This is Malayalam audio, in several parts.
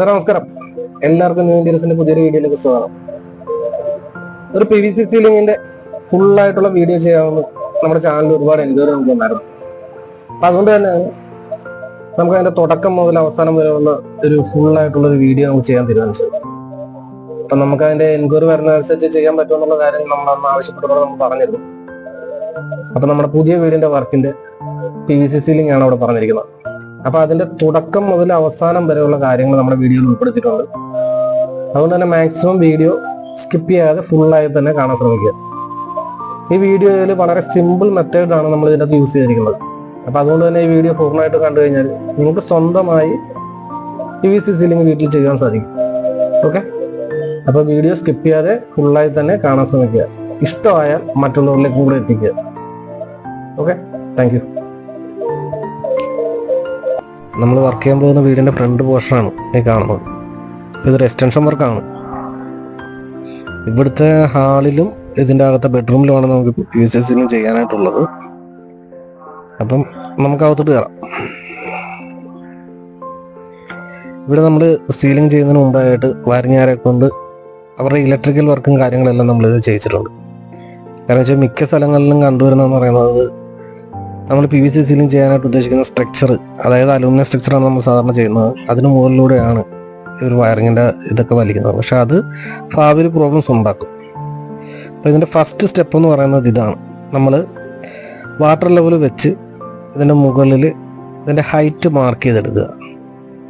നമസ്കാരം? എല്ലാവർക്കും ന്യൂ ഇന്ത്യൻസിന്റെ പുതിയൊരു വീഡിയോയിലേക്ക് സ്വാഗതം. ഒരു പി വി സി ഫുൾ ആയിട്ടുള്ള വീഡിയോ ചെയ്യാമെന്ന് നമ്മുടെ ചാനലിൽ ഒരുപാട് എൻക്വയറി നമുക്ക് വന്നായിരുന്നു അപ്പൊ അതുകൊണ്ട് തന്നെ നമുക്ക് അതിന്റെ തുടക്കം മുതൽ അവസാനം വരെയുള്ള ഒരു ഫുൾ ആയിട്ടുള്ള ഒരു വീഡിയോ നമുക്ക് ചെയ്യാൻ തീരുമാനിച്ചത് അപ്പൊ നമുക്ക് അതിന്റെ എൻക്വയറി വരുന്നതനുസരിച്ച് ചെയ്യാൻ പറ്റുമെന്നുള്ള കാര്യം നമ്മൾ അന്ന് ആവശ്യപ്പെട്ടപ്പോൾ നമ്മൾ പറഞ്ഞിരുന്നു. അപ്പൊ നമ്മുടെ പുതിയ വീടിന്റെ വർക്കിന്റെ പി വി സി സീലിംഗ് ആണ് അവിടെ പറഞ്ഞിരിക്കുന്നത്. അപ്പൊ അതിന്റെ തുടക്കം മുതൽ അവസാനം വരെയുള്ള കാര്യങ്ങൾ നമ്മുടെ വീഡിയോയിൽ ഉൾപ്പെടുത്തിയിട്ടുണ്ട്. അതുകൊണ്ട് തന്നെ മാക്സിമം വീഡിയോ സ്കിപ്പ് ചെയ്യാതെ ഫുള്ളായി തന്നെ കാണാൻ ശ്രമിക്കുക. ഈ വീഡിയോയിൽ വളരെ സിമ്പിൾ മെത്തേഡാണ് നമ്മൾ ഇതിനകത്ത് യൂസ് ചെയ്തിരിക്കുന്നത്. അപ്പൊ അതുകൊണ്ട് തന്നെ ഈ വീഡിയോ പൂർണമായിട്ട് കണ്ടു കഴിഞ്ഞാൽ നിങ്ങൾക്ക് സ്വന്തമായി വി സി സീലിംഗ് വീട്ടിൽ ചെയ്യാൻ സാധിക്കും. ഓക്കെ അപ്പൊ വീഡിയോ സ്കിപ്പ് ചെയ്യാതെ ഫുള്ളായി തന്നെ കാണാൻ ശ്രമിക്കുക. ഇഷ്ടമായാൽ മറ്റുള്ളവരിലേക്കും കൂടെ എത്തിക്കുക. ഓക്കെ താങ്ക് യു നമ്മൾ വർക്ക് ചെയ്യാൻ പോകുന്ന വീടിന്റെ ഫ്രണ്ട് പോർഷനാണ് ഈ കാണുന്നത്. അപ്പോൾ ഇതൊരു എക്സ്റ്റൻഷൻ വർക്കാണ് ഇവിടുത്തെ ഹാളിലും ഇതിന്റെ അകത്തെ ബെഡ്റൂമിലുമാണ് നമുക്ക് യു എസ് ചെയ്യാനായിട്ടുള്ളത്. അപ്പം നമുക്ക് അകത്തോട്ട് കയറാം. ഇവിടെ നമ്മൾ സീലിംഗ് ചെയ്യുന്നതിന് മുമ്പായിട്ട് വയറിങ്ങാരെ കൊണ്ട് അവരുടെ ഇലക്ട്രിക്കൽ വർക്കും കാര്യങ്ങളെല്ലാം നമ്മൾ ഇത് ചെയ്യിച്ചിട്ടുണ്ട്. കാരണം വെച്ചാൽ മിക്ക സ്ഥലങ്ങളിലും കണ്ടുവരുന്നതെന്ന് പറയുന്നത് നമ്മൾ പി വി സി സീലിംഗ് ചെയ്യാനായിട്ട് ഉദ്ദേശിക്കുന്ന സ്ട്രക്ചർ അതായത് അലൂമിനിയം സ്ട്രക്ചറാണ് നമ്മൾ സാധാരണ ചെയ്യുന്നത്. അതിന് മുകളിലൂടെയാണ് ഈ ഒരു വയറിങ്ങിന്റെ ഇതൊക്കെ വലിക്കുന്നത്. പക്ഷെ അത് ഭാവിയിൽ പ്രോബ്ലംസ് ഉണ്ടാക്കും. അപ്പോൾ ഇതിന്റെ ഫസ്റ്റ് സ്റ്റെപ്പ് എന്ന് പറയുന്നത് ഇതാണ്. നമ്മൾ വാട്ടർ ലെവൽ വെച്ച് ഇതിന്റെ മുകളിൽ ഇതിന്റെ ഹൈറ്റ് മാർക്ക് ചെയ്തെടുക്കുക.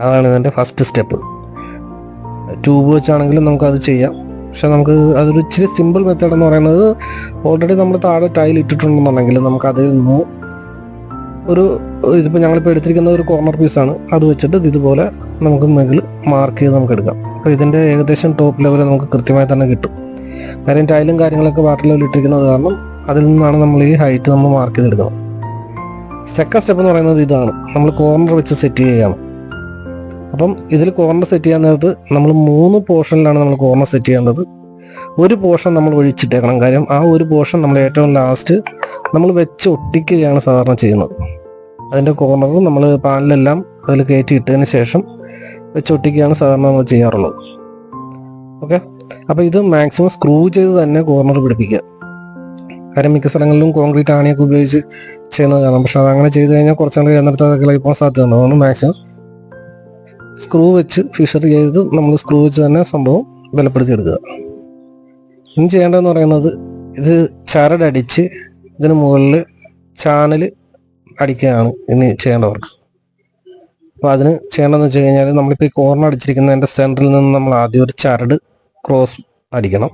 അതാണ് ഇതിന്റെ ഫസ്റ്റ് സ്റ്റെപ്പ് ട്യൂബ് വെച്ചാണെങ്കിലും നമുക്കത് ചെയ്യാം. പക്ഷെ നമുക്ക് അതൊരു ഇച്ചിരി സിമ്പിൾ മെത്തേഡ് എന്ന് പറയുന്നത് ഓൾറെഡി നമ്മൾ താഴെ ടൈൽ ഇട്ടിട്ടുണ്ടെന്നുണ്ടെങ്കിൽ നമുക്ക് അതിൽ നിന്ന് ഒരു ഇതിപ്പോൾ ഞങ്ങളിപ്പോൾ എടുത്തിരിക്കുന്ന ഒരു കോർണർ പീസാണ് അത് വെച്ചിട്ട് ഇതുപോലെ നമുക്ക് മുകളിൽ മാർക്ക് ചെയ്ത് നമുക്ക് എടുക്കാം. അപ്പോൾ ഇതിന്റെ ഏകദേശം ടോപ്പ് ലെവൽ നമുക്ക് കൃത്യമായി തന്നെ കിട്ടും. കാര്യം ടൈലും കാര്യങ്ങളൊക്കെ വാട്ടർ ലെവൽ ഇട്ടിരിക്കുന്നത് കാരണം അതിൽ നിന്നാണ് നമ്മൾ ഈ ഹൈറ്റ് നമ്മൾ മാർക്ക് ചെയ്തെടുക്കുന്നത്. സെക്കൻഡ് സ്റ്റെപ്പ് എന്ന് പറയുന്നത് ഇതാണ്. നമ്മൾ കോർണർ വെച്ച് സെറ്റ് ചെയ്യുകയാണ്. അപ്പം ഇതിൽ കോർണർ സെറ്റ് ചെയ്യാൻ നേരത്ത് നമ്മൾ മൂന്ന് പോർഷനിലാണ് നമ്മൾ കോർണർ സെറ്റ് ചെയ്യേണ്ടത്. ഒരു പോർഷൻ നമ്മൾ ഒഴിച്ചിട്ടേക്കണം. കാര്യം ആ ഒരു പോർഷൻ നമ്മൾ ഏറ്റവും ലാസ്റ്റ് നമ്മൾ വെച്ച് ഒട്ടിക്കുകയാണ് സാധാരണ ചെയ്യുന്നത്. അതിന്റെ കോർണർ നമ്മൾ പാനിലെല്ലാം അതിൽ കയറ്റി ഇട്ടതിന് ശേഷം വെച്ചൊട്ടിക്കുകയാണ് സാധാരണ നമ്മൾ ചെയ്യാറുള്ളത്. ഓക്കെ അപ്പോൾ ഇത് മാക്സിമം സ്ക്രൂ ചെയ്ത് തന്നെ കോർണർ പിടിപ്പിക്കുക. കാര്യം മിക്ക സ്ഥലങ്ങളിലും കോൺക്രീറ്റ് ആണിയൊക്കെ ഉപയോഗിച്ച് ചെയ്യുന്നത് കാണാം. പക്ഷെ അതങ്ങനെ ചെയ്ത് കഴിഞ്ഞാൽ എന്നിടത്ത് അതൊക്കെ ഇളകിപ്പോകാൻ സാധ്യതയുണ്ട്. അതുകൊണ്ട് മാക്സിമം സ്ക്രൂ വെച്ച് ഫിഷർ ചെയ്ത് നമ്മൾ സ്ക്രൂ വെച്ച് തന്നെ സംഭവം ബലപ്പെടുത്തി എടുക്കുക. ഇനി ചെയ്യേണ്ടതെന്ന് പറയുന്നത് ഇത് ചരടടിച്ച് ഇതിന് മുകളിൽ ചാനൽ അടിക്കുകയാണ് ഇനി ചെയ്യേണ്ടവർക്ക്. അപ്പോൾ അതിന് ചെയ്യേണ്ടതെന്ന് വെച്ച് കഴിഞ്ഞാൽ നമ്മളിപ്പോൾ ഈ കോർണർ അടിച്ചിരിക്കുന്നതിന്റെ സെന്ററിൽ നിന്ന് നമ്മൾ ആദ്യം ഒരു ചരട് ക്രോസ് അടിക്കണം.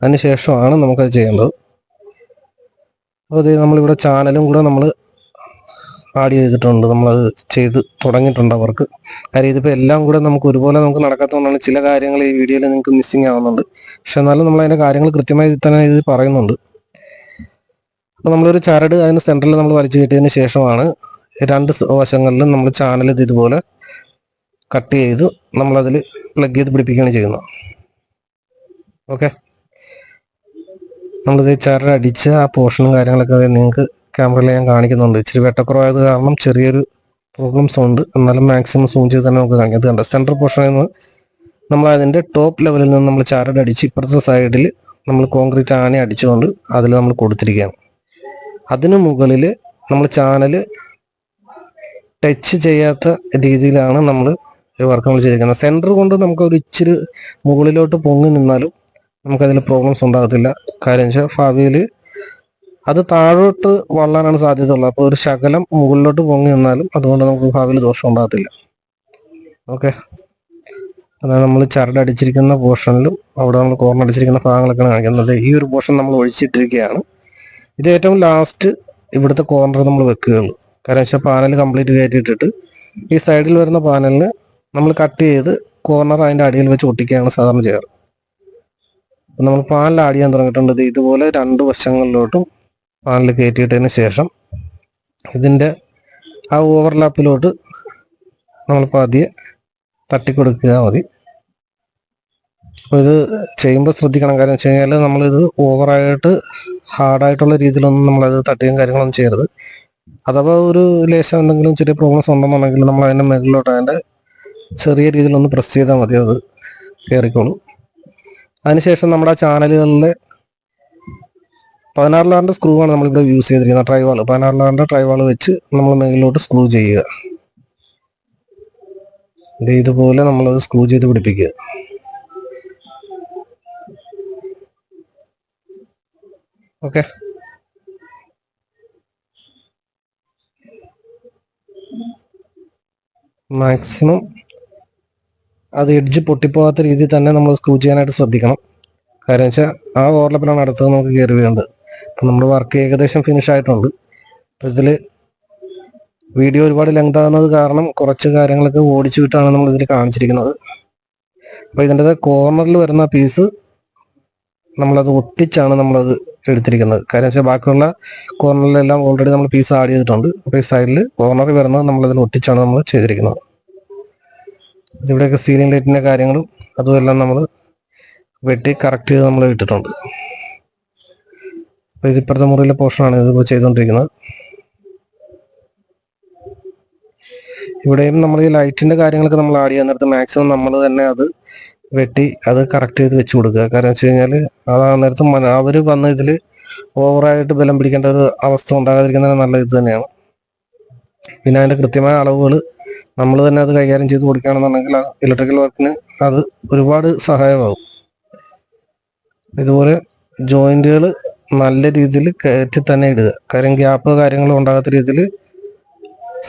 അതിന് ശേഷമാണ് നമുക്കത് ചെയ്യേണ്ടത്. അപ്പോൾ അതേ നമ്മളിവിടെ ചാനലും കൂടെ നമ്മൾ ആഡ് ചെയ്തിട്ടുണ്ട്. നമ്മളത് ചെയ്ത് തുടങ്ങിയിട്ടുണ്ട് അവർക്ക്. കാര്യം ഇതിപ്പോൾ എല്ലാം കൂടെ നമുക്ക് ഒരുപോലെ നമുക്ക് നടക്കാത്തതുകൊണ്ടാണ് ചില കാര്യങ്ങൾ ഈ വീഡിയോയിൽ നിങ്ങൾക്ക് മിസ്സിങ് ആവുന്നുണ്ട്. പക്ഷെ എന്നാലും നമ്മൾ അതിന്റെ കാര്യങ്ങൾ കൃത്യമായി തന്നെ ഇത് പറയുന്നുണ്ട്. അപ്പോൾ നമ്മളൊരു ചരട് അതിന് സെന്ററിൽ നമ്മൾ വലിച്ചു കെട്ടിയതിന് ശേഷമാണ് രണ്ട് വശങ്ങളിലും നമ്മൾ ചാനൽ ഇത് ഇതുപോലെ കട്ട് ചെയ്ത് നമ്മളതിൽ പ്ലഗ് ചെയ്ത് പിടിപ്പിക്കുകയാണ് ചെയ്യുന്നത്. ഓക്കെ നമ്മളിത് ചരട് അടിച്ച് ആ പോർഷനും കാര്യങ്ങളൊക്കെ നിങ്ങൾക്ക് ക്യാമറയിൽ ഞാൻ കാണിക്കുന്നുണ്ട്. ഇച്ചിരി വെട്ടക്കുറവായത് കാരണം ചെറിയൊരു പ്രോബ്ലംസ് ഉണ്ട് എന്നാലും മാക്സിമം സൂം ചെയ്ത് തന്നെ നമുക്ക് കാണിക്കാം. ഇത് കണ്ട? സെന്റർ പോർഷനിൽ നിന്ന് നമ്മൾ അതിന്റെ ടോപ്പ് ലെവലിൽ നിന്ന് നമ്മൾ ചരട് അടിച്ച് ഇപ്പുറത്തെ സൈഡിൽ നമ്മൾ കോൺക്രീറ്റ് ആണി അടിച്ചുകൊണ്ട് അതിൽ നമ്മൾ കൊടുത്തിരിക്കുകയാണ്. അതിനു മുകളിൽ നമ്മൾ ചാനൽ ടച്ച് ചെയ്യാത്ത രീതിയിലാണ് നമ്മൾ വർക്ക് നമ്മൾ ചെയ്തിരിക്കുന്നത്. സെന്റർ കൊണ്ട് നമുക്ക് ഒരു ഇച്ചിരി മുകളിലോട്ട് പൊങ്ങി നിന്നാലും നമുക്കതിൽ പ്രോബ്ലംസ് ഉണ്ടാകത്തില്ല. കാര്യം വെച്ചാൽ ഭാവിയിൽ അത് താഴോട്ട് വള്ളാനാണ് സാധ്യത ഉള്ളത് അപ്പോൾ ഒരു ശകലം മുകളിലോട്ട് പൊങ്ങി നിന്നാലും അതുകൊണ്ട് നമുക്ക് ഭാവിയിൽ ദോഷം ഉണ്ടാകത്തില്ല. ഓക്കെ അതായത് നമ്മൾ ചരടടിച്ചിരിക്കുന്ന പോർഷനിലും അവിടെ നമ്മൾ കോർണടിച്ചിരിക്കുന്ന ഭാഗങ്ങളൊക്കെയാണ് കാണിക്കുന്നത്. ഈ ഒരു പോർഷൻ നമ്മൾ ഒഴിച്ചിട്ടിരിക്കുകയാണ്. ഇത് ഏറ്റവും ലാസ്റ്റ് ഇവിടുത്തെ കോർണർ നമ്മൾ വെക്കുകയുള്ളൂ. കാരണം വെച്ചാൽ പാനൽ കംപ്ലീറ്റ് കയറ്റിയിട്ടിട്ട് ഈ സൈഡിൽ വരുന്ന പാനലിന് നമ്മൾ കട്ട് ചെയ്ത് കോർണർ അതിന്റെ അടിയിൽ വെച്ച് ഒട്ടിക്കുകയാണ് സാധാരണ ചെയ്യാറ്. നമ്മൾ പാനൽ ആഡ് ചെയ്യാൻ തുടങ്ങിയിട്ടുണ്ട്. ഇത് ഇതുപോലെ രണ്ട് വശങ്ങളിലോട്ടും പാനൽ കയറ്റിയിട്ടതിന് ശേഷം ഇതിന്റെ ആ ഓവർലാപ്പിലോട്ട് നമ്മൾ പതിയെ തട്ടിക്കൊടുക്കുക മതി. അപ്പോൾ ഇത് ചെയ്യുമ്പോൾ ശ്രദ്ധിക്കണം. കാര്യം വെച്ച് കഴിഞ്ഞാൽ നമ്മളിത് ഓവറായിട്ട് ഹാർഡായിട്ടുള്ള രീതിയിലൊന്നും നമ്മളത് തട്ടുകയും കാര്യങ്ങളൊന്നും ചെയ്യരുത്. അഥവാ ഒരു ലേശം എന്തെങ്കിലും ചെറിയ പ്രോബ്ലംസ് ഉണ്ടെന്നുണ്ടെങ്കിൽ നമ്മൾ അതിന്റെ മുകളിലോട്ട് അതിന്റെ ചെറിയ രീതിയിലൊന്ന് പ്രസ് ചെയ്താൽ മതി. അത് കയറിക്കോളും അതിനുശേഷം നമ്മുടെ ചാനലുകളിലെ പതിനാറ് ലാറിന്റെ സ്ക്രൂ ആണ് നമ്മളിവിടെ യൂസ് ചെയ്തിരിക്കുന്നത്. ട്രൈവാൾ പതിനാറ് ലാറിന്റെ ട്രൈവാൾ വെച്ച് നമ്മൾ മുകളിലോട്ട് സ്ക്രൂ ചെയ്യുക. ഇതുപോലെ നമ്മളത് സ്ക്രൂ ചെയ്ത് പിടിപ്പിക്കുക. ഓക്കെ മാക്സിമം അത് എഡ്ജ് പൊട്ടിപ്പോകാത്ത രീതിയിൽ തന്നെ നമ്മൾ സ്ക്രൂ ചെയ്യാനായിട്ട് ശ്രദ്ധിക്കണം. കാരണം വെച്ചാൽ ആ ഓവർലപ്പിലാണ് അടുത്തത് നമുക്ക് കയറി വേണ്ടത് അപ്പം നമ്മുടെ വർക്ക് ഏകദേശം ഫിനിഷ് ആയിട്ടുണ്ട്. അപ്പം ഇതിൽ വീഡിയോ ഒരുപാട് ലെങ്ത് ആകുന്നത് കാരണം കുറച്ച് കാര്യങ്ങളൊക്കെ ഓടിച്ചു വിട്ടാണ് നമ്മൾ ഇതിൽ കാണിച്ചിരിക്കുന്നത്. അപ്പോൾ ഇതിന്റെ കോർണറിൽ വരുന്ന പീസ് നമ്മളത് ഒട്ടിച്ചാണ് നമ്മളത് എടുത്തിരിക്കുന്നത്. കാര്യം വെച്ചാൽ ബാക്കിയുള്ള കോർണറിലെല്ലാം ഓൾറെഡി നമ്മൾ പീസ് ആഡ് ചെയ്തിട്ടുണ്ട്. അപ്പോൾ ഈ സൈഡിൽ കോർണറിൽ വരുന്നത് നമ്മളതിൽ ഒട്ടിച്ചാണ് നമ്മൾ ചെയ്തിരിക്കുന്നത്. ഇവിടെയൊക്കെ സീലിംഗ് ലൈറ്റിന്റെ കാര്യങ്ങളും അതുമെല്ലാം നമ്മൾ വെട്ടി കറക്റ്റ് ചെയ്ത് നമ്മൾ ഇട്ടിട്ടുണ്ട്. അപ്പോൾ ഇത് ഇപ്പുറത്തെ മുറിയിലെ പോർഷനാണ് ഇതിപ്പോൾ ചെയ്തുകൊണ്ടിരിക്കുന്നത്. ഇവിടെയും നമ്മൾ ഈ ലൈറ്റിന്റെ കാര്യങ്ങളൊക്കെ നമ്മൾ ആഡ് ചെയ്യാൻ നേരത്ത് മാക്സിമം നമ്മൾ തന്നെ അത് വെട്ടി അത് കറക്റ്റ് ചെയ്ത് വെച്ച് കൊടുക്കുക. കാരണം വെച്ച് കഴിഞ്ഞാൽ അതാ നേരത്ത് അവർ വന്ന ഇതിൽ ഓവറായിട്ട് ബലം പിടിക്കേണ്ട ഒരു അവസ്ഥ ഉണ്ടാകാതിരിക്കുന്ന നല്ല ഇത് തന്നെയാണ്. പിന്നെ അതിന്റെ കൃത്യമായ അളവുകൾ നമ്മൾ തന്നെ അത് കൈകാര്യം ചെയ്ത് കൊടുക്കുകയാണെന്നുണ്ടെങ്കിൽ ഇലക്ട്രിക്കൽ വർക്കിന് അത് ഒരുപാട് സഹായമാകും. ഇതുപോലെ ജോയിന്റുകൾ നല്ല രീതിയിൽ കയറ്റി തന്നെ ഇടുക. കാര്യം ഗ്യാപ്പ് കാര്യങ്ങളും ഉണ്ടാകാത്ത രീതിയിൽ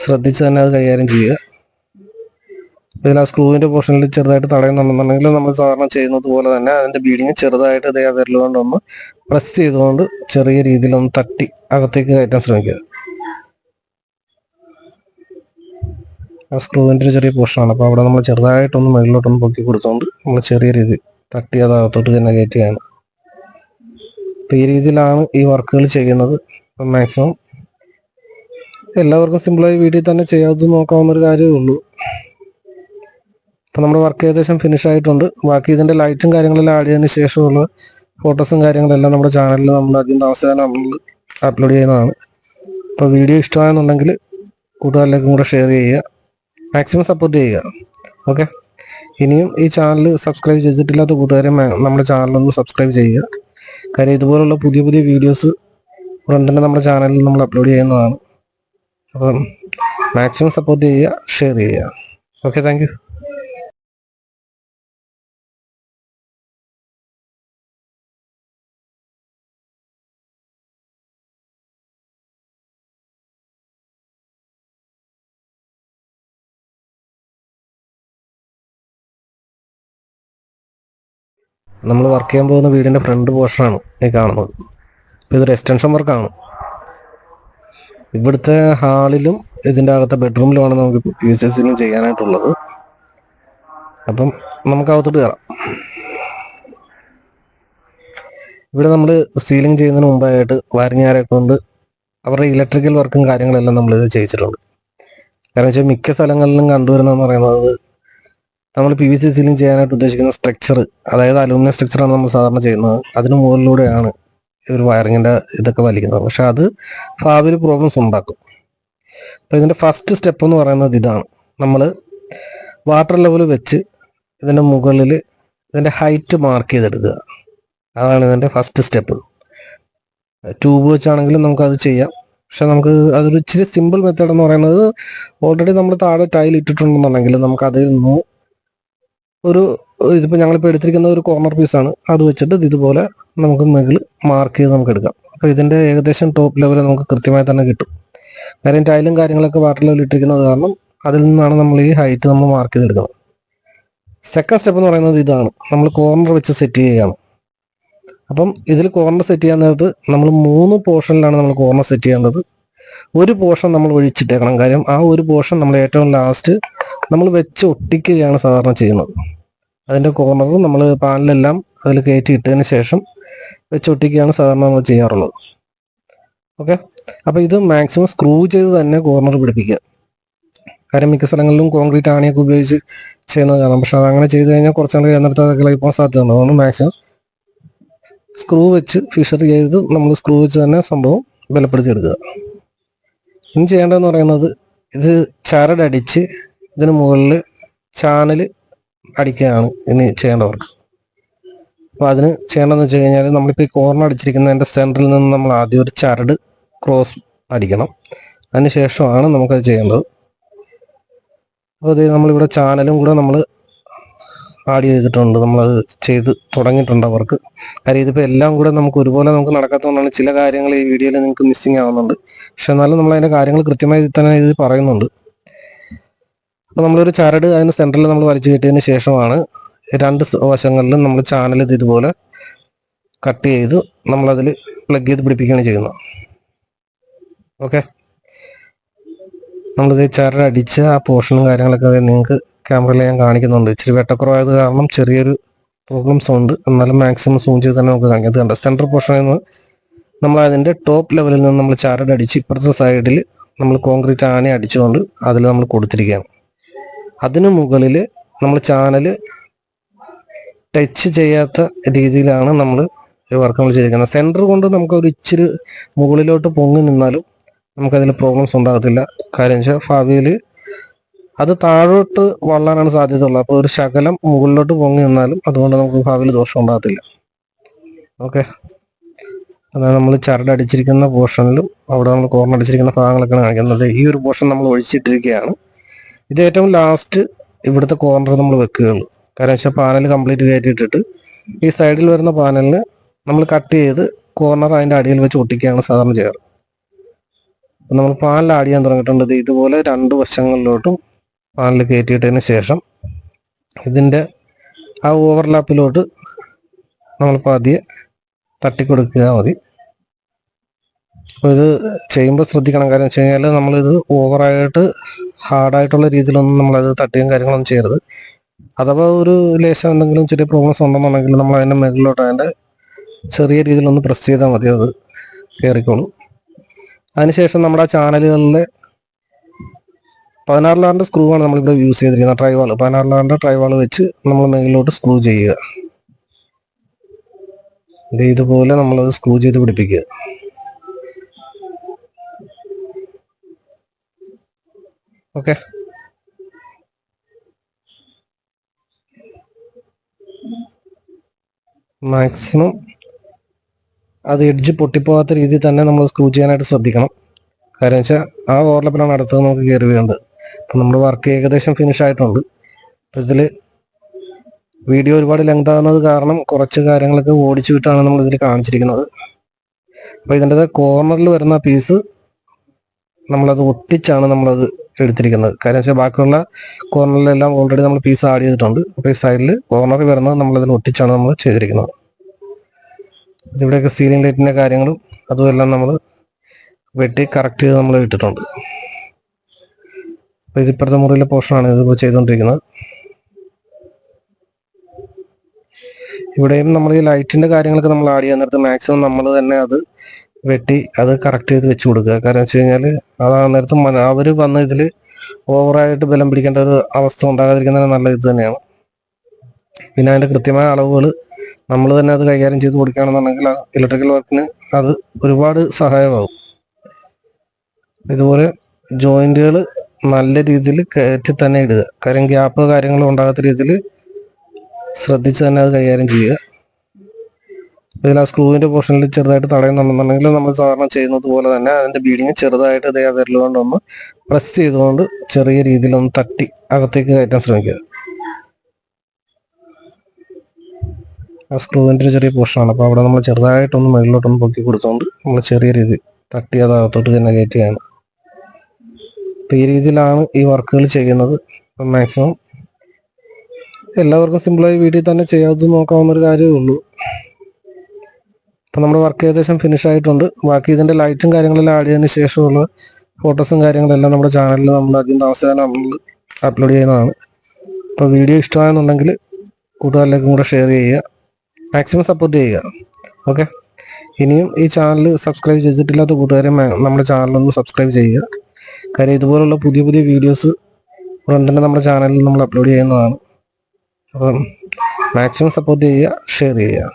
ശ്രദ്ധിച്ച് തന്നെ അത് കൈകാര്യം ചെയ്യുക. ഇതിൽ ആ സ്ക്രൂവിന്റെ പോർഷനിൽ ചെറുതായിട്ട് തടയുന്നുണ്ടെന്നുണ്ടെങ്കിൽ നമ്മൾ സാധാരണ ചെയ്യുന്നത് പോലെ തന്നെ അതിന്റെ ബീഡിങ് ചെറുതായിട്ട് ഇതേ വിരലുകൊണ്ട് ഒന്ന് പ്രസ് ചെയ്തുകൊണ്ട് ചെറിയ രീതിയിൽ ഒന്ന് തട്ടി അകത്തേക്ക് കയറ്റാൻ ശ്രമിക്കുക. ആ സ്ക്രൂവിന്റെ ഒരു ചെറിയ പോർഷനാണ് അപ്പോൾ അവിടെ നമ്മൾ ചെറുതായിട്ടൊന്ന് മുകളിലോട്ടൊന്ന് പൊക്കി കൊടുത്തുകൊണ്ട് നമ്മൾ ചെറിയ രീതി തട്ടി അത് അകത്തോട്ട് തന്നെ കയറ്റുകയാണ്. അപ്പോൾ ഈ രീതിയിലാണ് ഈ വർക്കുകൾ ചെയ്യുന്നത്. മാക്സിമം എല്ലാവർക്കും സിമ്പിളായി വീട്ടിൽ തന്നെ ചെയ്യാതെ നോക്കാവുന്ന ഒരു കാര്യമേ ഉള്ളൂ. അപ്പം നമ്മുടെ വർക്ക് ഏകദേശം ഫിനിഷ് ആയിട്ടുണ്ട്. ബാക്കി ഇതിന്റെ ലൈറ്റും കാര്യങ്ങളെല്ലാം ആഡ് ചെയ്തതിന് ശേഷമുള്ള ഫോട്ടോസും കാര്യങ്ങളെല്ലാം നമ്മുടെ ചാനലിൽ നമ്മൾ അധികം താമസിച്ചാൽ നമ്മൾ അപ്ലോഡ് ചെയ്യുന്നതാണ്. അപ്പോൾ വീഡിയോ ഇഷ്ടമായെന്നുണ്ടെങ്കിൽ കൂട്ടുകാരിലേക്കും കൂടെ ഷെയർ ചെയ്യുക. മാക്സിമം സപ്പോർട്ട് ചെയ്യുക. ഓക്കെ ഇനിയും ഈ ചാനൽ സബ്സ്ക്രൈബ് ചെയ്തിട്ടില്ലാത്ത കൂട്ടുകാരെ നമ്മുടെ ചാനലൊന്ന് സബ്സ്ക്രൈബ് ചെയ്യുക. കാര്യം ഇതുപോലുള്ള പുതിയ പുതിയ വീഡിയോസ് ഉടൻ തന്നെ നമ്മുടെ ചാനലിൽ നമ്മൾ അപ്ലോഡ് ചെയ്യുന്നതാണ്. അപ്പം മാക്സിമം സപ്പോർട്ട് ചെയ്യുക ഷെയർ ചെയ്യുക. ഓക്കെ താങ്ക് നമ്മൾ വർക്ക് ചെയ്യാൻ പോകുന്ന വീടിന്റെ ഫ്രണ്ട് പോർഷനാണ് ഈ കാണുന്നത്. അപ്പോൾ ഇതൊരു എക്സ്റ്റൻഷൻ വർക്കാണ് ഇവിടുത്തെ ഹാളിലും ഇതിന്റെ അകത്തെ ബെഡ്റൂമിലുമാണ് നമുക്ക് യു എസ് എസിലും ചെയ്യാനായിട്ടുള്ളത്. അപ്പം നമുക്ക് അകത്തോട്ട് കയറാം. ഇവിടെ നമ്മൾ സീലിംഗ് ചെയ്യുന്നതിന് മുമ്പായിട്ട് വയറിങ്ങാരെ കൊണ്ട് അവരുടെ ഇലക്ട്രിക്കൽ വർക്കും കാര്യങ്ങളെല്ലാം നമ്മൾ ചെയ്യിച്ചിട്ടുണ്ട്. കാരണം വെച്ചാൽ മിക്ക സ്ഥലങ്ങളിലും കണ്ടുവരുന്നതെന്ന് പറയുന്നത് നമ്മൾ പി വി സി സീലിംഗ് ചെയ്യാനായിട്ട് ഉദ്ദേശിക്കുന്ന സ്ട്രക്ചർ അതായത് അലൂമിനിയം സ്ട്രക്ചറാണ് നമ്മൾ സാധാരണ ചെയ്യുന്നത്. അതിന് മുകളിലൂടെയാണ് ഒരു വയറിങ്ങിന്റെ ഇതൊക്കെ വലിക്കുന്നത്. പക്ഷെ അത് ഭാവിയിൽ പ്രോബ്ലംസ് ഉണ്ടാക്കും. അപ്പോൾ ഇതിന്റെ ഫസ്റ്റ് സ്റ്റെപ്പ് എന്ന് പറയുന്നത് ഇതാണ്. നമ്മൾ വാട്ടർ ലെവൽ വെച്ച് ഇതിന്റെ മുകളിൽ ഇതിന്റെ ഹൈറ്റ് മാർക്ക് ചെയ്തെടുക്കുക. അതാണ് ഇതിന്റെ ഫസ്റ്റ് സ്റ്റെപ്പ് ട്യൂബ് വെച്ചാണെങ്കിലും നമുക്കത് ചെയ്യാം. പക്ഷെ നമുക്ക് അതൊരു ഇച്ചിരി സിമ്പിൾ മെത്തേഡ് എന്ന് പറയുന്നത് ഓൾറെഡി നമ്മൾ താഴെ ടൈൽ ഇട്ടിട്ടുണ്ടെന്നുണ്ടെങ്കിൽ നമുക്ക് അതിൽ നിന്ന് ഒരു ഇതിപ്പോൾ ഞങ്ങളിപ്പോൾ എടുത്തിരിക്കുന്ന ഒരു കോർണർ പീസാണ് അത് വെച്ചിട്ട് ഇതുപോലെ നമുക്ക് മുകളിൽ മാർക്ക് ചെയ്ത് നമുക്ക് എടുക്കാം. അപ്പോൾ ഇതിന്റെ ഏകദേശം ടോപ്പ് ലെവൽ നമുക്ക് കൃത്യമായി തന്നെ കിട്ടും. കാര്യം ടൈലും കാര്യങ്ങളൊക്കെ വാട്ടർ ലെവൽ ഇട്ടിരിക്കുന്നത് കാരണം അതിൽ നിന്നാണ് നമ്മൾ ഈ ഹൈറ്റ് നമ്മൾ മാർക്ക് ചെയ്തെടുക്കുന്നത്. സെക്കൻഡ് സ്റ്റെപ്പ് എന്ന് പറയുന്നത് ഇതാണ്. നമ്മൾ കോർണർ വെച്ച് സെറ്റ് ചെയ്യുകയാണ്. അപ്പം ഇതിൽ കോർണർ സെറ്റ് ചെയ്യാൻ നേരത്ത് നമ്മൾ മൂന്ന് പോർഷനിലാണ് നമ്മൾ കോർണർ സെറ്റ് ചെയ്യേണ്ടത്. ഒരു പോർഷൻ നമ്മൾ ഒഴിച്ചിട്ടേക്കണം. കാര്യം ആ ഒരു പോർഷൻ നമ്മൾ ഏറ്റവും ലാസ്റ്റ് നമ്മൾ വെച്ച് ഒട്ടിക്കുകയാണ് സാധാരണ ചെയ്യുന്നത്. അതിന്റെ കോർണർ നമ്മൾ പാനലെല്ലാം അതിൽ കയറ്റി ഇട്ടതിന് ശേഷം വെച്ചൊട്ടിക്കുകയാണ് സാധാരണ നമ്മൾ ചെയ്യാറുള്ളത്. ഓക്കെ അപ്പോൾ ഇത് മാക്സിമം സ്ക്രൂ ചെയ്ത് തന്നെ കോർണർ പിടിപ്പിക്കുക. കാര്യം മിക്ക സ്ഥലങ്ങളിലും കോൺക്രീറ്റ് ആണിയൊക്കെ ഉപയോഗിച്ച് ചെയ്യുന്നത് കാണാം. പക്ഷെ അതങ്ങനെ ചെയ്ത് കഴിഞ്ഞാൽ കുറച്ചുകൂടി എന്നിടത്ത് അതൊക്കെ ഇളകിപ്പോകാൻ സാധ്യതയുണ്ട്. അതുകൊണ്ട് മാക്സിമം സ്ക്രൂ വെച്ച് ഫിഷർ ചെയ്ത് നമ്മൾ സ്ക്രൂ വെച്ച് തന്നെ സംഭവം ബലപ്പെടുത്തി എടുക്കുക. ഇനി ചെയ്യേണ്ടതെന്ന് പറയുന്നത് ഇത് ചരടടിച്ച് ഇതിന് മുകളിൽ ചാനൽ അടിക്കുകയാണ് ഇനി ചെയ്യേണ്ടവർക്ക്. അപ്പോൾ അതിന് ചെയ്യേണ്ടതെന്ന് വെച്ച് കഴിഞ്ഞാൽ നമ്മളിപ്പോൾ ഈ കോർണർ അടിച്ചിരിക്കുന്നതിന്റെ സെന്ററിൽ നിന്ന് നമ്മൾ ആദ്യം ഒരു ചരട് ക്രോസ് അടിക്കണം. അതിന് ശേഷമാണ് നമുക്കത് ചെയ്യേണ്ടത്. അപ്പോൾ അതേ നമ്മളിവിടെ ചാനലും കൂടെ നമ്മൾ ആഡ് ചെയ്തിട്ടുണ്ട്. നമ്മളത് ചെയ്ത് തുടങ്ങിയിട്ടുണ്ട് അവർക്ക്. കാര്യം ഇതിപ്പോൾ എല്ലാം കൂടെ നമുക്ക് ഒരുപോലെ നമുക്ക് നടക്കാത്തതുകൊണ്ടാണ് ചില കാര്യങ്ങൾ ഈ വീഡിയോയിൽ നിങ്ങൾക്ക് മിസ്സിങ് ആവുന്നുണ്ട്. പക്ഷെ എന്നാലും നമ്മൾ അതിന്റെ കാര്യങ്ങൾ കൃത്യമായി തന്നെ ഇത് പറയുന്നുണ്ട്. അപ്പോൾ നമ്മളൊരു ചരട് അതിന് സെന്ററിൽ നമ്മൾ വലിച്ചു കെട്ടിയതിന് ശേഷമാണ് രണ്ട് വശങ്ങളിലും നമ്മൾ ചാനൽ ഇത് ഇതുപോലെ കട്ട് ചെയ്ത് നമ്മളതിൽ പ്ലഗ് ചെയ്ത് പിടിപ്പിക്കുകയാണ് ചെയ്യുന്നത്. ഓക്കെ നമ്മളിത് ചരട് അടിച്ച് ആ പോർഷനും കാര്യങ്ങളൊക്കെ നിങ്ങൾക്ക് ക്യാമറയിൽ ഞാൻ കാണിക്കുന്നുണ്ട്. ഇച്ചിരി വെട്ടക്കുറവായത് കാരണം ചെറിയൊരു പ്രോബ്ലംസ് ഉണ്ട്. എന്നാലും മാക്സിമം സൂം ചെയ്ത് തന്നെ നമുക്ക് കാണിക്കാം. ഇത് കണ്ടോ? സെന്റർ പോർഷനിൽ നിന്ന് നമ്മൾ അതിന്റെ ടോപ്പ് ലെവലിൽ നിന്ന് നമ്മൾ ചരട് അടിച്ച് ഇപ്പുറത്തെ സൈഡിൽ നമ്മൾ കോൺക്രീറ്റ് ആന അടിച്ചുകൊണ്ട് അതിൽ നമ്മൾ കൊടുത്തിരിക്കുകയാണ്. അതിനു മുകളിൽ നമ്മൾ ചാനൽ ടച്ച് ചെയ്യാത്ത രീതിയിലാണ് നമ്മൾ വർക്ക് ചെയ്തിരിക്കുന്നത്. സെന്റർ കൊണ്ട് നമുക്ക് ഒരു ഇച്ചിരി മുകളിലോട്ട് പൊങ്ങി നിന്നാലും നമുക്കതിൽ പ്രോബ്ലംസ് ഉണ്ടാകത്തില്ല. കാര്യം വെച്ചാൽ ഭാവിയിൽ അത് താഴോട്ട് വള്ളാനാണ് സാധ്യത ഉള്ളത് അപ്പോൾ ഒരു ശകലം മുകളിലോട്ട് പൊങ്ങി നിന്നാലും അതുകൊണ്ട് നമുക്ക് ഭാവിയിൽ ദോഷം ഉണ്ടാകത്തില്ല. ഓക്കെ അതായത് നമ്മൾ ചരടടിച്ചിരിക്കുന്ന പോർഷനിലും അവിടെ നമ്മൾ കോർണടിച്ചിരിക്കുന്ന ഭാഗങ്ങളൊക്കെ കാണിക്കുന്നത്. ഈ ഒരു പോർഷൻ നമ്മൾ ഒഴിച്ചിട്ടിരിക്കുകയാണ്. ഇത് ഏറ്റവും ലാസ്റ്റ് ഇവിടുത്തെ കോർണർ നമ്മൾ വെക്കുകയുള്ളൂ. കാരണം വെച്ചാൽ പാനൽ കംപ്ലീറ്റ് കയറ്റിയിട്ടിട്ട് ഈ സൈഡിൽ വരുന്ന പാനലിന് നമ്മൾ കട്ട് ചെയ്ത് കോർണർ അതിന്റെ അടിയിൽ വെച്ച് ഒട്ടിക്കുകയാണ് സാധാരണ ചെയ്യാറ്. നമ്മൾ പാനൽ ആഡ് ചെയ്യാൻ തുടങ്ങിയിട്ടുണ്ട്. ഇത് ഇതുപോലെ രണ്ട് വശങ്ങളിലോട്ടും പാനൽ കയറ്റിയിട്ടതിന് ശേഷം ഇതിന്റെ ആ ഓവർലാപ്പിലോട്ട് നമ്മൾ പതിയെ തട്ടിക്കൊടുക്കുക മതി. അപ്പോൾ ഇത് ചെയ്യുമ്പോൾ ശ്രദ്ധിക്കണം. കാര്യം വെച്ച് കഴിഞ്ഞാൽ നമ്മളിത് ഓവറായിട്ട് ഹാർഡായിട്ടുള്ള രീതിയിലൊന്നും നമ്മളത് തട്ടിയും കാര്യങ്ങളൊന്നും ചെയ്യരുത്. അഥവാ ഒരു ലേശം എന്തെങ്കിലും ചെറിയ പ്രോബ്ലംസ് ഉണ്ടെന്നുണ്ടെങ്കിൽ നമ്മൾ അതിന്റെ മുകളിലോട്ട് അതിന്റെ ചെറിയ രീതിയിലൊന്ന് പ്രസ് ചെയ്താൽ മതി അത് കയറിക്കോളും അതിനുശേഷം നമ്മുടെ ചാനലുകളിലെ പതിനാറ് ലാറിന്റെ സ്ക്രൂ ആണ് നമ്മളിവിടെ യൂസ് ചെയ്തിരിക്കുന്നത് ട്രൈവാൾ പതിനാറ് ലാറിന്റെ ട്രൈവാൾ വെച്ച് നമ്മൾ മുകളിലോട്ട് സ്ക്രൂ ചെയ്യുക. ഇത് ഇതുപോലെ നമ്മളത് സ്ക്രൂ ചെയ്ത് പിടിപ്പിക്കുക. ഓക്കെ മാക്സിമം അത് എഡ്ജ് പൊട്ടിപ്പോകാത്ത രീതിയിൽ തന്നെ നമ്മൾ സ്ക്രൂ ചെയ്യാനായിട്ട് ശ്രദ്ധിക്കണം. കാര്യം വെച്ചാൽ ആ ഓവർലപ്പിലാണ് അടുത്തത് നമുക്ക് കയറി വേണ്ടത് അപ്പം നമ്മുടെ വർക്ക് ഏകദേശം ഫിനിഷ് ആയിട്ടുണ്ട്. അപ്പം ഇതിൽ വീഡിയോ ഒരുപാട് ലെങ്ത് ആകുന്നത് കാരണം കുറച്ച് കാര്യങ്ങളൊക്കെ ഓടിച്ചു വിട്ടാണ് നമ്മൾ ഇതിൽ കാണിച്ചിരിക്കുന്നത്. അപ്പോൾ ഇതിന്റെ കോർണറിൽ വരുന്ന പീസ് നമ്മളത് ഒട്ടിച്ചാണ് നമ്മളത് എടുത്തിരിക്കുന്നത്. കാര്യം വെച്ചാൽ ബാക്കിയുള്ള കോർണറിലെല്ലാം ഓൾറെഡി നമ്മൾ പീസ് ആഡ് ചെയ്തിട്ടുണ്ട്. അപ്പോൾ ഈ സൈഡിൽ കോർണറിൽ വരുന്നത് നമ്മളതിൽ ഒട്ടിച്ചാണ് നമ്മൾ ചെയ്തിരിക്കുന്നത്. ഇവിടെയൊക്കെ സീലിംഗ് ലൈറ്റിന്റെ കാര്യങ്ങളും അതുമെല്ലാം നമ്മൾ വെട്ടി കറക്റ്റ് ചെയ്ത് നമ്മൾ ഇട്ടിട്ടുണ്ട്. അപ്പോൾ ഇത് ഇപ്പുറത്തെ മുറിയിലെ പോർഷനാണ് ഇതിപ്പോൾ ചെയ്തുകൊണ്ടിരിക്കുന്നത്. ഇവിടെയും നമ്മൾ ഈ ലൈറ്റിന്റെ കാര്യങ്ങളൊക്കെ നമ്മൾ ആഡ് ചെയ്യാൻ നേരത്ത് മാക്സിമം നമ്മൾ തന്നെ അത് വെട്ടി അത് കറക്റ്റ് ചെയ്ത് വെച്ച് കൊടുക്കുക. കാരണം വെച്ച് കഴിഞ്ഞാൽ അതാ നേരത്ത് അവർ വന്ന ഇതിൽ ഓവറായിട്ട് ബലം പിടിക്കേണ്ട ഒരു അവസ്ഥ ഉണ്ടാകാതിരിക്കുന്ന നല്ല ഇത് തന്നെയാണ്. പിന്നെ അതിന്റെ കൃത്യമായ അളവുകൾ നമ്മൾ തന്നെ അത് കൈകാര്യം ചെയ്ത് കൊടുക്കുകയാണെന്നുണ്ടെങ്കിൽ ആ ഇലക്ട്രിക്കൽ വർക്കിന് അത് ഒരുപാട് സഹായമാകും. ഇതുപോലെ ജോയിന്റുകൾ നല്ല രീതിയിൽ കയറ്റി തന്നെ ഇടുക. കാര്യം ഗ്യാപ്പ് കാര്യങ്ങളും ഉണ്ടാകാത്ത രീതിയിൽ ശ്രദ്ധിച്ച് തന്നെ അത് കൈകാര്യം ചെയ്യുക. ഇതിൽ ആ സ്ക്രൂവിന്റെ പോർഷനിൽ ചെറുതായിട്ട് തടയുന്നുണ്ടെന്നുണ്ടെങ്കിൽ നമ്മൾ സാധാരണ ചെയ്യുന്നത് പോലെ തന്നെ അതിന്റെ ബീഡിങ് ചെറുതായിട്ട് ഇതേ വിരലുകൊണ്ട് ഒന്ന് പ്രസ് ചെയ്തുകൊണ്ട് ചെറിയ രീതിയിൽ ഒന്ന് തട്ടി അകത്തേക്ക് കയറ്റാൻ ശ്രമിക്കുക. ആ സ്ക്രൂവിന്റെ ഒരു ചെറിയ പോർഷനാണ് അപ്പോൾ അവിടെ നമ്മൾ ചെറുതായിട്ടൊന്ന് മുകളിലോട്ടൊന്ന് പൊക്കി കൊടുത്തുകൊണ്ട് നമ്മൾ ചെറിയ രീതി തട്ടി അത് അകത്തോട്ട് തന്നെ കയറ്റുകയാണ്. ഈ രീതിയിലാണ് ഈ വർക്കുകൾ ചെയ്യുന്നത്. മാക്സിമം എല്ലാവർക്കും സിമ്പിളായി വീട്ടിൽ തന്നെ ചെയ്യാതെ നോക്കാവുന്ന ഒരു കാര്യമേ ഉള്ളൂ. അപ്പം നമ്മുടെ വർക്ക് ഏകദേശം ഫിനിഷ് ആയിട്ടുണ്ട്. ബാക്കി ഇതിന്റെ ലൈറ്റും കാര്യങ്ങളെല്ലാം ആഡ് ചെയ്തതിന് ശേഷമുള്ള ഫോട്ടോസും കാര്യങ്ങളെല്ലാം നമ്മുടെ ചാനലിൽ നമ്മൾ അധികം താമസിച്ചാൽ നമ്മൾ അപ്ലോഡ് ചെയ്യുന്നതാണ്. അപ്പോൾ വീഡിയോ ഇഷ്ടമായെന്നുണ്ടെങ്കിൽ കൂട്ടുകാരിലേക്കും കൂടെ ഷെയർ ചെയ്യുക. മാക്സിമം സപ്പോർട്ട് ചെയ്യുക. ഓക്കെ ഇനിയും ഈ ചാനൽ സബ്സ്ക്രൈബ് ചെയ്തിട്ടില്ലാത്ത കൂട്ടുകാരെ നമ്മുടെ ചാനലൊന്ന് സബ്സ്ക്രൈബ് ചെയ്യുക. കാര്യം ഇതുപോലുള്ള പുതിയ പുതിയ വീഡിയോസ് ഉടൻ തന്നെ നമ്മുടെ ചാനലിൽ നമ്മൾ അപ്ലോഡ് ചെയ്യുന്നതാണ്. അപ്പം മാക്സിമം സപ്പോർട്ട് ചെയ്യുക ഷെയർ ചെയ്യുക.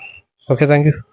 Okay thank